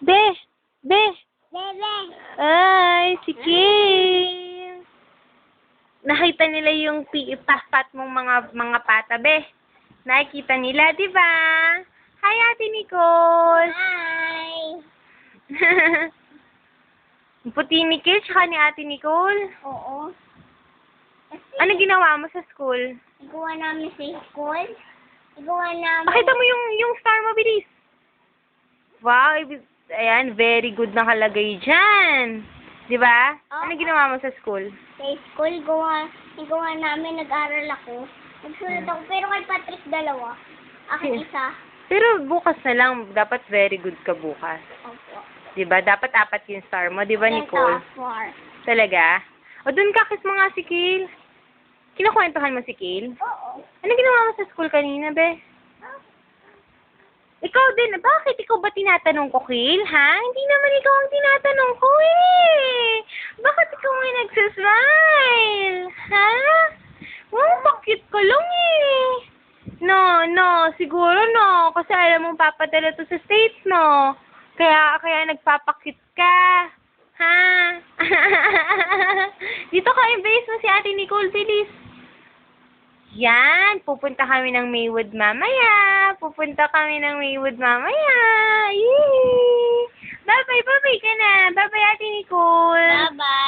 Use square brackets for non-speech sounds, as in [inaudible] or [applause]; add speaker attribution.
Speaker 1: Be! Be!
Speaker 2: Bebe.
Speaker 1: Ay, si Kim! Nakita nila yung pi- pat mong mga mga pata, be. Nakikita nila, di ba? Hi, Ate Nicole!
Speaker 2: Hi. [laughs]
Speaker 1: Puti ni Kim, tsaka ni Ate Nicole.
Speaker 2: Oo. Kasi,
Speaker 1: Ano ginawa mo sa school?
Speaker 2: Igawa namin sa school. Igawa namin.
Speaker 1: Pakita mo yung, yung star mo, bilis. Wow, ibig- ayan, very good na kalagay dyan. Di ba? Ano
Speaker 2: Oo.
Speaker 1: ginawa mo sa school?
Speaker 2: Sa school, gawa, igawa namin, nag-aral ako. Nagsulat ako, pero kay Patrick dalawa. Akin isa.
Speaker 1: Pero bukas na lang, dapat very good ka bukas.
Speaker 2: Opo.
Speaker 1: Di ba? Dapat apat yung star mo, di ba, Nicole?
Speaker 2: Ito, four.
Speaker 1: Talaga? O, dun ka, kiss mo nga si Kale. Kinukwentuhan mo si Kale?
Speaker 2: Oo.
Speaker 1: Ano ginawa mo sa school kanina, be? Ikaw din, bakit ikaw ba tinatanong ko, Kale, ha? Hindi naman ikaw ang tinatanong ko, eh. Bakit ikaw may nagsasmile? Ha? Oh, bakit ka lang, eh. No, no, siguro no. Kasi alam mo, papadala to sa States, no. Kaya, kaya nagpapakit ka. Ha? [laughs] Dito ka, embrace mo si Ate Nicole, bilis. Yan, pupunta kami ng Maywood mamaya. Pupunta kami ng Maywood mamaya. Yay! Bye-bye, bye-bye ka na. Bye-bye, Ate Nicole.
Speaker 2: Bye-bye.